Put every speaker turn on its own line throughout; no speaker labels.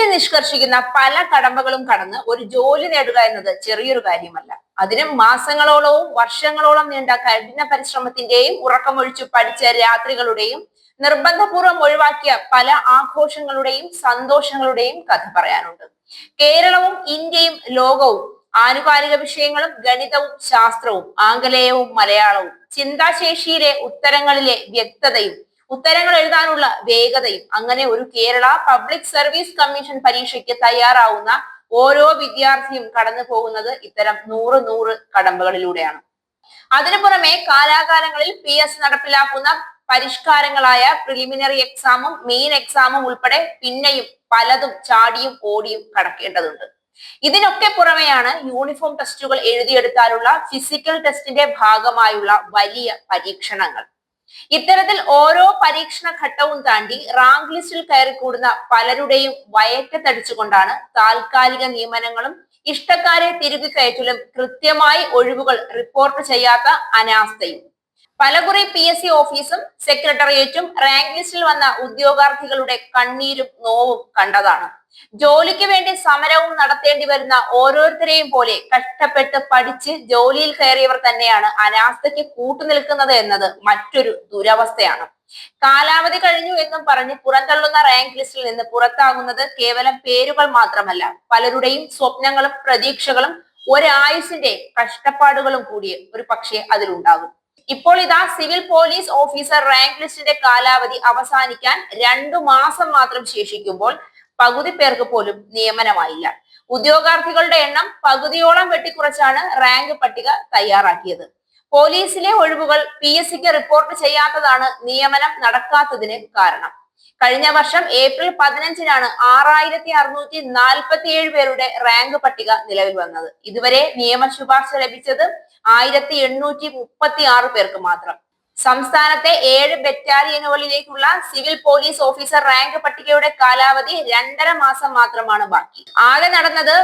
C നിഷ്കർഷിക്കുന്ന പല കടമ്പകളും കടന്ന് ഒരു ജോലി നേടുക എന്നത് ചെറിയൊരു കാര്യമല്ല. അതിന് മാസങ്ങളോളവും വർഷങ്ങളോളം നീണ്ട കഠിന പരിശ്രമത്തിന്റെയും ഉറക്കമൊഴിച്ചു പഠിച്ച രാത്രികളുടെയും നിർബന്ധപൂർവം ഒഴിവാക്കിയ പല ആഘോഷങ്ങളുടെയും സന്തോഷങ്ങളുടെയും കഥ പറയാനുണ്ട്. കേരളവും ഇന്ത്യയും ലോകവും ആനുകാലിക വിഷയങ്ങളും ഗണിതവും ശാസ്ത്രവും ആംഗലേയവും മലയാളവും ചിന്താശേഷിയിലെ ഉത്തരങ്ങളിലെ വ്യക്തതയും ഉത്തരങ്ങൾ എഴുതാനുള്ള വേഗതയും അങ്ങനെ ഒരു കേരള പബ്ലിക് സർവീസ് കമ്മീഷൻ പരീക്ഷയ്ക്ക് തയ്യാറാവുന്ന ഓരോ വിദ്യാർത്ഥിയും കടന്നു പോകുന്നത് ഇത്തരം നൂറ് നൂറ് കടമ്പകളിലൂടെയാണ്. അതിനു പുറമെ കാലാകാലങ്ങളിൽ പി എസ് നടപ്പിലാക്കുന്ന പരിഷ്കാരങ്ങളായ പ്രിലിമിനറി എക്സാമും മെയിൻ എക്സാമും ഉൾപ്പെടെ പിന്നെയും പലതും ചാടിയും ഓടിയും കടക്കേണ്ടതുണ്ട്. ഇതിനൊക്കെ പുറമെയാണ് യൂണിഫോം ടെസ്റ്റുകൾ എഴുതിയെടുത്താലുള്ള ഫിസിക്കൽ ടെസ്റ്റിന്റെ ഭാഗമായുള്ള വലിയ പരീക്ഷണങ്ങൾ. ഇത്തരത്തിൽ ഓരോ പരീക്ഷണ ഘട്ടവും താണ്ടി റാങ്ക് ലിസ്റ്റിൽ കയറി കൂടുന്ന പലരുടെയും വയറ്റത്തടിച്ചുകൊണ്ടാണ് താൽക്കാലിക നിയമനങ്ങളും ഇഷ്ടക്കാരെ തിരികെ കയറ്റലും കൃത്യമായി ഒഴിവുകൾ റിപ്പോർട്ട് ചെയ്യാത്ത അനാസ്ഥയും. പലകുറി പി എസ് സി ഓഫീസും സെക്രട്ടേറിയറ്റും റാങ്ക് ലിസ്റ്റിൽ വന്ന ഉദ്യോഗാർത്ഥികളുടെ കണ്ണീരും നോവും കണ്ടതാണ്. ജോലിക്ക് വേണ്ടി സമരവും നടത്തേണ്ടി വരുന്ന ഓരോരുത്തരെയും പോലെ കഷ്ടപ്പെട്ട് പഠിച്ച് ജോലിയിൽ കയറിയവർ തന്നെയാണ് അനാസ്ഥയ്ക്ക് കൂട്ടുനിൽക്കുന്നത് എന്നത് മറ്റൊരു ദുരവസ്ഥയാണ്. കാലാവധി കഴിഞ്ഞു എന്നും പറഞ്ഞ് പുറന്തള്ളുന്ന റാങ്ക് ലിസ്റ്റിൽ നിന്ന് പുറത്താകുന്നത് കേവലം പേരുകൾ മാത്രമല്ല പലരുടെയും സ്വപ്നങ്ങളും പ്രതീക്ഷകളും ഒരായുസിന്റെ കഷ്ടപ്പാടുകളും കൂടി ഒരു പക്ഷേ അതിലുണ്ടാകും. ഇപ്പോൾ ഇതാ സിവിൽ പോലീസ് ഓഫീസർ റാങ്ക് ലിസ്റ്റിന്റെ കാലാവധി അവസാനിക്കാൻ രണ്ടു മാസം മാത്രം ശേഷിക്കുമ്പോൾ പകുതി പേർക്ക് പോലും നിയമനമായില്ല. ഉദ്യോഗാർത്ഥികളുടെ എണ്ണം പകുതിയോളം വെട്ടിക്കുറച്ചാണ് റാങ്ക് പട്ടിക തയ്യാറാക്കിയത്. പോലീസിലെ ഒഴിവുകൾ പി എസ് സിക്ക് റിപ്പോർട്ട് ചെയ്യാത്തതാണ് നിയമനം നടക്കാത്തതിന് കാരണം. കഴിഞ്ഞ വർഷം ഏപ്രിൽ പതിനഞ്ചിനാണ് ആറായിരത്തി അറുന്നൂറ്റി നാൽപ്പത്തി ഏഴ് പേരുടെ റാങ്ക് പട്ടിക നിലവിൽ വന്നത്. ഇതുവരെ നിയമ ശുപാർശ ലഭിച്ചത് ആയിരത്തി എണ്ണൂറ്റി മുപ്പത്തി ആറ് പേർക്ക് മാത്രം. സംസ്ഥാനത്തെ ഏഴ് ബറ്റാലിയനുകളിലേക്കുള്ള സിവിൽ പോലീസ് ഓഫീസർ റാങ്ക് പട്ടികയുടെ കാലാവധി രണ്ടര മാസം മാത്രമാണ് ബാക്കി. ആകെ നടന്നത്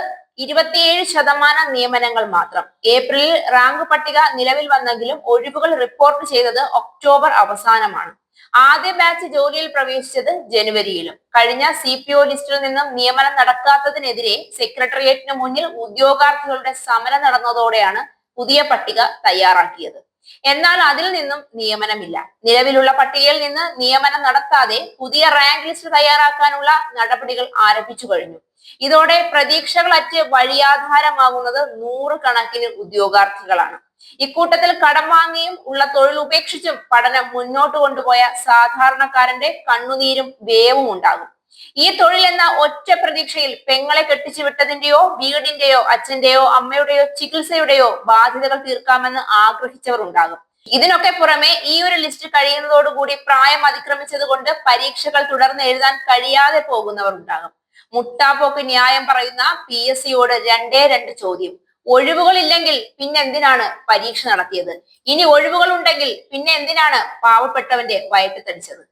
ഇരുപത്തിയേഴ് ശതമാനം നിയമനങ്ങൾ മാത്രം. ഏപ്രിലിൽ റാങ്ക് പട്ടിക നിലവിൽ വന്നെങ്കിലും ഒഴിവുകൾ റിപ്പോർട്ട് ചെയ്തത് ഒക്ടോബർ അവസാനമാണ്. ആദ്യ ബാച്ച് ജോലിയിൽ പ്രവേശിച്ചത് ജനുവരിയിലും. കഴിഞ്ഞ സി പി ഒ ലിസ്റ്റിൽ നിന്നും നിയമനം നടക്കാത്തതിനെതിരെ സെക്രട്ടേറിയറ്റിന് മുന്നിൽ ഉദ്യോഗാർത്ഥികളുടെ സമരം നടന്നതോടെയാണ് പുതിയ പട്ടിക തയ്യാറാക്കിയത്. എന്നാൽ അതിൽ നിന്നും നിയമനമില്ല. നിലവിലുള്ള പട്ടികയിൽ നിന്ന് നിയമനം നടത്താതെ പുതിയ റാങ്ക് ലിസ്റ്റ് തയ്യാറാക്കാനുള്ള നടപടികൾ ആരംഭിച്ചു കഴിഞ്ഞു. ഇതോടെ പ്രതീക്ഷകളറ്റ് വഴിയാധാരമാകുന്നത് നൂറുകണക്കിന് ഉദ്യോഗാർത്ഥികളാണ്. ഇക്കൂട്ടത്തിൽ കടം വാങ്ങിയും ഉള്ള തൊഴിൽ ഉപേക്ഷിച്ചും പഠനം മുന്നോട്ട് കൊണ്ടുപോയ സാധാരണക്കാരന്റെ കണ്ണുനീരും വേവും ഉണ്ടാകും. ഈ തൊഴിൽ എന്ന ഒറ്റ പ്രതീക്ഷയിൽ പെങ്ങളെ കെട്ടിച്ചു വിട്ടതിന്റെയോ വീടിന്റെയോ അച്ഛന്റെയോ അമ്മയുടെയോ ചികിത്സയുടെയോ ബാധ്യതകൾ തീർക്കാമെന്ന് ആഗ്രഹിച്ചവർ ഉണ്ടാകും. ഇതിനൊക്കെ പുറമെ ഈ ഒരു ലിസ്റ്റ് കഴിയുന്നതോടുകൂടി പ്രായം അതിക്രമിച്ചത് കൊണ്ട് പരീക്ഷകൾ തുടർന്ന് എഴുതാൻ കഴിയാതെ പോകുന്നവർ ഉണ്ടാകും. മുട്ടാപ്പോക്ക് ന്യായം പറയുന്ന പി എസ് സിയോട് രണ്ടേ രണ്ട് ചോദ്യം. ഒഴിവുകൾ ഇല്ലെങ്കിൽ പിന്നെ എന്തിനാണ് പരീക്ഷ നടത്തിയത്? ഇനി ഒഴിവുകൾ ഉണ്ടെങ്കിൽ പിന്നെ എന്തിനാണ് പാവപ്പെട്ടവന്റെ വയറ്റത്തടിച്ചത്